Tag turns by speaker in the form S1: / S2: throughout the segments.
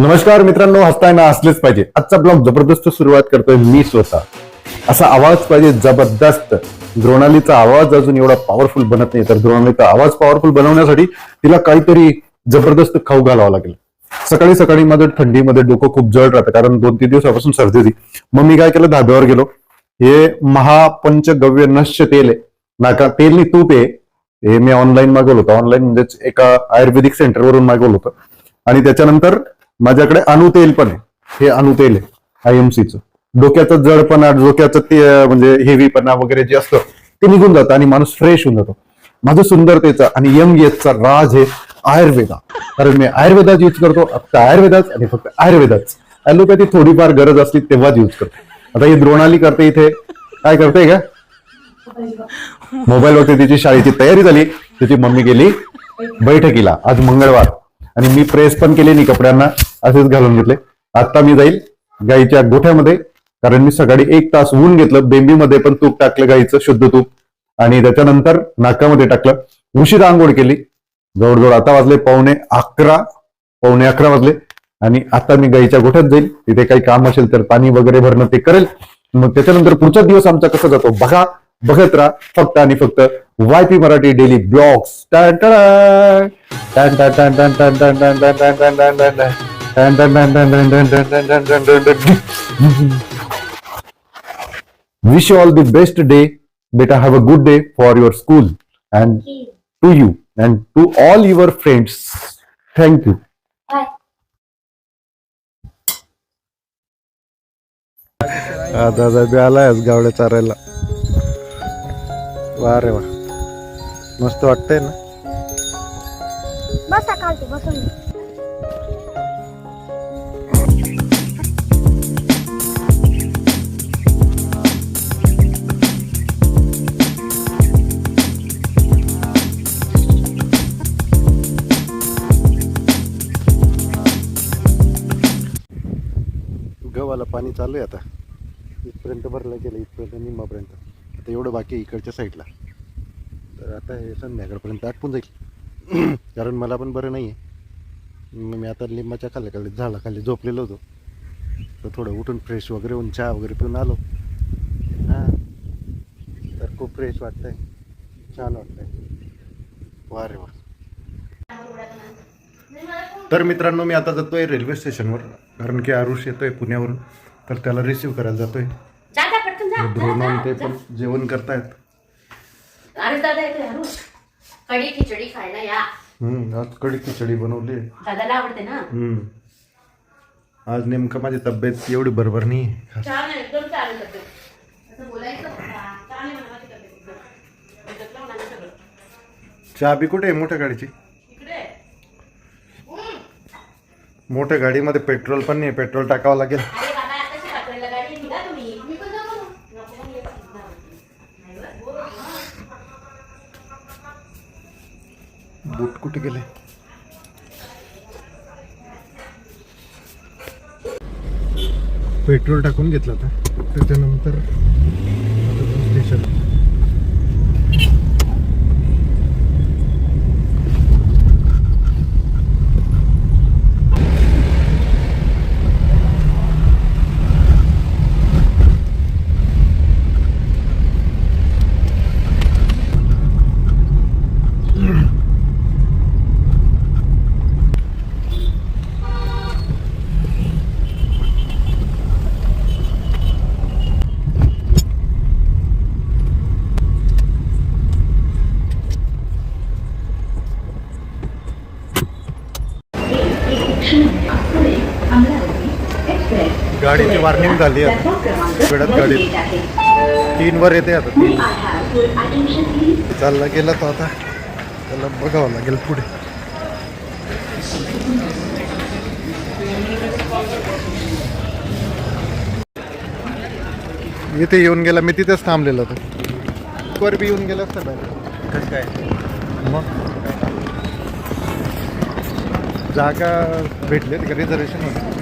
S1: नमस्कार मित्रांनो हसताय ना पाहिजे. आजचा ब्लॉग जबरदस्त सुरुवात करतोय मी स्वतः. असा आवाज पाहिजे जबरदस्त. द्रोणालीचा आवाज अजून एवढा पॉवरफुल बनत नाही. तर द्रोणालीचा आवाज पॉवरफुल बनवण्यासाठी तिला काहीतरी जबरदस्त खाऊ घालावं लागेल. सकाळी सकाळी माझं थंडीमध्ये डोकं खूप जड राहतं कारण दोन तीन दिवसापासून सर्दी होती. मग मी काय केलं धाब्यावर गेलो. हे महापंचगव्य नश्य तेल आहे. नाका तेल नाही तूप आहे. हे मी ऑनलाईन मागवलं होतं. ऑनलाईन म्हणजेच एका आयुर्वेदिक सेंटरवरून मागवलं होतं. आणि त्याच्यानंतर माझ्याकडे अणुतेल पण आहे. हे अणुतेल आहे आयएमसीचं डोक्याचं जडपणा डोक्याचं ते म्हणजे हेवीपणा वगैरे जे असतं ते निघून जातं आणि माणूस फ्रेश होऊन जातो. माझं सुंदरतेचा आणि यंग एजचा राज आहे आयुर्वेदा. कारण मी आयुर्वेदाच यूज करतो फक्त आयुर्वेदाच आणि फक्त आयुर्वेदाच. ॲलोपॅथी थोडीफार गरज असली तेव्हाच यूज करतो. आता ही द्रोणाली करते इथे. काय करते का मोबाईल वरती तिची शाळेची तयारी झाली. तिची मम्मी गेली बैठकीला. आज मंगळवार. आणि मी प्रेस पण केले नाही कपड्यांना असेच घालून घेतले. आता मी जाईल गाईच्या गोठ्यामध्ये कारण मी सकाळी एक तास ऊन घेतलं बेंबीमध्ये पण तूप टाकलं गाईचं शुद्ध तूप. आणि त्याच्यानंतर नाकामध्ये टाकलं. उशीर आंघोळ केली. जवळजवळ आता वाजले पावणे अकरा पावणे अकरा वाजले. आणि आता मी गाईच्या गोठ्यात जाईल. तिथे काही काम असेल तर पाणी वगैरे भरणं ते करेल. मग त्याच्यानंतर पुढचा दिवस आमचा कसा जातो? बघा बघत राहा. फक्त आणि फक्त Y P Marathi daily blogs wish all the best day बेटा have a good day for your school and to you and to all your friends thank you दादा बी आलाय आज गावड्या चारायला वा रे वा मस्त वाटतंय ना
S2: बसा खालती बसून
S1: गव्हाला पाणी चालू आहे आता. इथपर्यंत भरलं गेलं इथपर्यंत निम्मापर्यंत. आता एवढं बाकी आहे इकडच्या साईडला. तर आता हे संध्याकाळपर्यंत आटपून जाईल. कारण मला पण बरं नाही आहे मग मी आता लिंबाच्या खाली खाली झाडाखाली झोपलेलो होतो. तर थोडं उठून फ्रेश वगैरे होऊन चहा वगैरे पिऊन आलो. हां. तर खूप फ्रेश वाटतंय. छान वाटतंय. वा रे वा तर मित्रांनो मी आता जातोय रेल्वे स्टेशनवर. कारण की आरुष येतोय पुण्यावरून. तर त्याला रिसीव करायला जातोय. ते पण जेवण करतायत
S3: अरे दादा इकडे अरू कढी खिचडी खायला या
S1: हम्म आज कडी खिचडी बनवली
S3: दादाला आवडते ना
S1: हम्म आज नेमकं माझी तब्येत एवढी बरोबर नाही आहे.
S3: छान आहे, एकदम छान आहे तब्येत. असं बोलायचं बघा. छान आहे म्हणा माझी तब्येत एकदम. त्याच्यातलं म्हणा ना सगळं.
S1: चहा बी कुठे आहे मोठ्या गाडीची
S3: इकडे आहे.
S1: मोठ्या गाडीमध्ये पेट्रोल पण नाही पेट्रोल टाकावं लागेल
S3: अरे बाबा आताशी पाठवायला गाडी निघा तुम्ही मी पण जाऊ ना. नको मग येत नाही. नाही बरं.
S1: बूट कुठे गेले पेट्रोल टाकून घेतलं होतं त्याच्यानंतर गाडीची वार्निंग झाली आता वेळात गाडी. तीन वर येते आता तीन. चालला गेला तो आता. त्याला बघावं लागेल पुढे. इथे येऊन गेला. मी तिथेच थांबलेलो होतो. वर बी येऊन गेला असता बाहेर कसं काय? मग? जागा भेटली का? रिझर्वेशन होतं.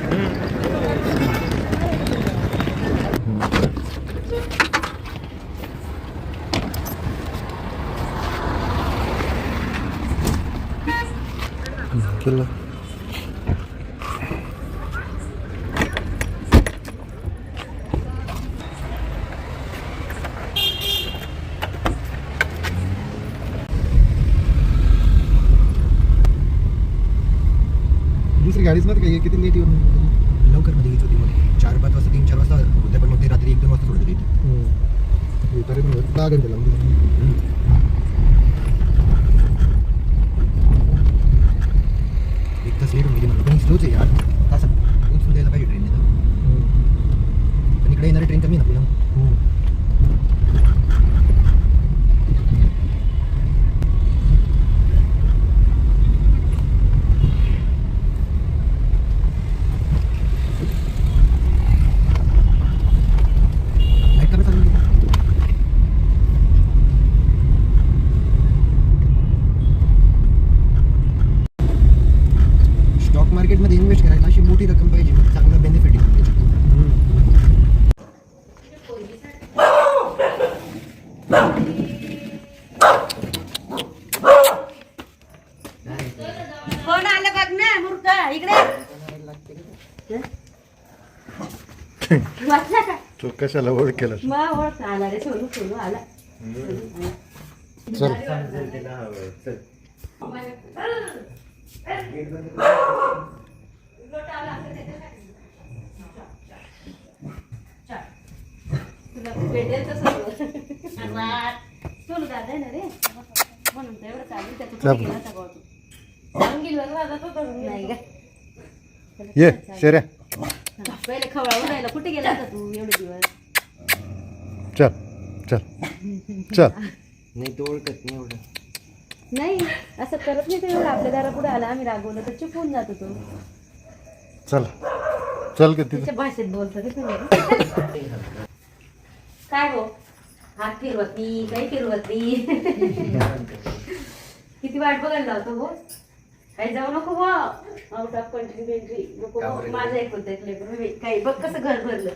S1: केलं.
S2: दुसरी गाडीच नाही काय? किती लेट येऊन
S4: लवकरमध्ये घेत होती मग चार पाच वाजता तीन चार वाजता उद्या पण मग ते रात्री एक दोन वाजता सोडत होती
S2: तरी दहा घंटे लावून
S4: होऊन गेली म्हणून पण स्लोच आहे यार तासात पोहोचून द्यायला पाहिजे ट्रेनने तर पण इकडे येणारी ट्रेन कमी ना पुन्हा लाइट कमी चालू आहे. स्टॉक मार्केटमध्ये इन्व्हेस्ट करायला अशी मोठी रक्कम पाहिजे मग चांगला बेनिफिट येतो त्याच्यात
S3: कोण आलं बघ ना मूर्ख इकडे वाचला का
S1: तो कशाला ओळख केलं?
S3: आला रे सोनू सोनू आला.
S1: चल.
S3: सोनू दादा ना रे म्हणून एवढं चालू त्याचं
S1: ये शेऱ्या.
S3: पहिले खवळावून राहिला कुठे गेला होता तू एवढे दिवस?
S1: चल चल चल.
S4: नाही तो ओळखत नाही एवढं.
S3: नाही असं करत नाही तो एवढं. आपल्या दारापुढे आला आम्ही रागवलं तर चुकून जातो तो.
S1: चल चल का तिथं.
S3: तिच्या भाषेत बोलतो ते तुम्ही? काय हो? हात फिरवत नाही काही फिरवत? नाही किती वाट बघायला लावतो हो? काही जाऊ नको हो. आउट ऑफ कंट्री बेंट्री नको
S4: का
S3: हो. माझं एक होतं एक लेकरं. मी काही बघ कसं घर भरलं.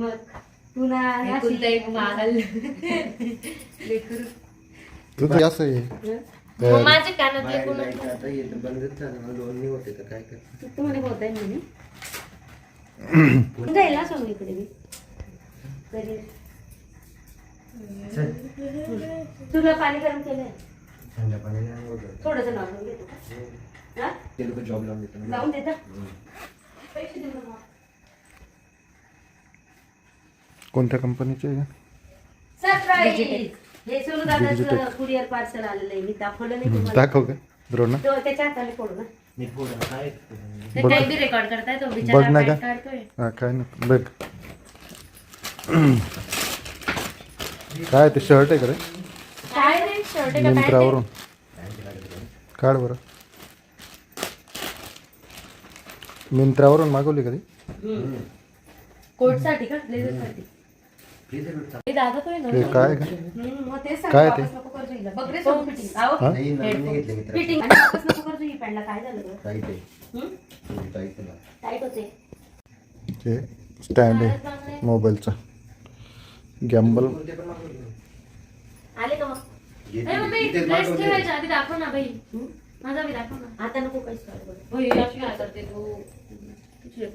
S3: मग? तू
S1: असं आहे.
S5: मग माझे कानातले कोण
S4: आता येतं. बंदच झालं. ना दोन नाही होते तर काय कर
S3: तू म्हणे होत आहे म्हणे इकडे मी तुला पाणी गरम केलंय?
S4: थंड पाण्याने आंघोळ करतो.
S3: थोडस नॉर्मल घेतो का? हा?
S4: ते लोक जॉब लावून देतात.
S3: लावून देता पैसे देऊ नका.
S1: कोणत्या कंपनीचे आहे?
S3: Surprise! हे सोनू दादाचं कुरिअर पार्सल आलेलं आहे. मी दाखवलं नाही तुम्हाला.
S1: दाखव का? द्रोणा?
S3: तो त्याच्या हाताने फोडू ना.
S4: मी थोडं काय
S5: ते काही बी रेकॉर्ड करताय तो.
S1: बघ
S5: बिचारा
S1: ना का?
S5: काढतोय.
S1: हा काय नाही. बघ. काय ते शर्ट आहे का रे?
S5: काय रे? शर्ट का? पॅन्ट
S1: मिंत्रावरून. काढ बरं. मिंत्रावरून मागवली का ती?
S5: कोटसाठी का? ब्लेझरसाठी?
S4: प्लीज भेटता
S5: हे दादा
S1: काय
S3: मग तेच
S1: काय ते?
S3: वापस नको करतो हिला. बघ रे सोनू फिटिंग आहो.
S1: हा?
S4: नाही नवीन नाही घेतले मित्र.
S3: फिटिंग आणि वापस नको करतो ही पॅन्टला काय झालं गं?
S4: टाईट आहे.
S3: हम्म?
S4: टाईट आहे.
S3: टाईट होते.
S1: ते स्टँड आहे मोबाईलचा. गॅम्बल
S3: आले का मग?
S5: ए, मम्मी ड्रेस ठेवायच्या आधी दाखव ना बाई. माझा बी दाखव ना.
S3: आता नको काहीच
S5: अशी काय करते तू. तुझी.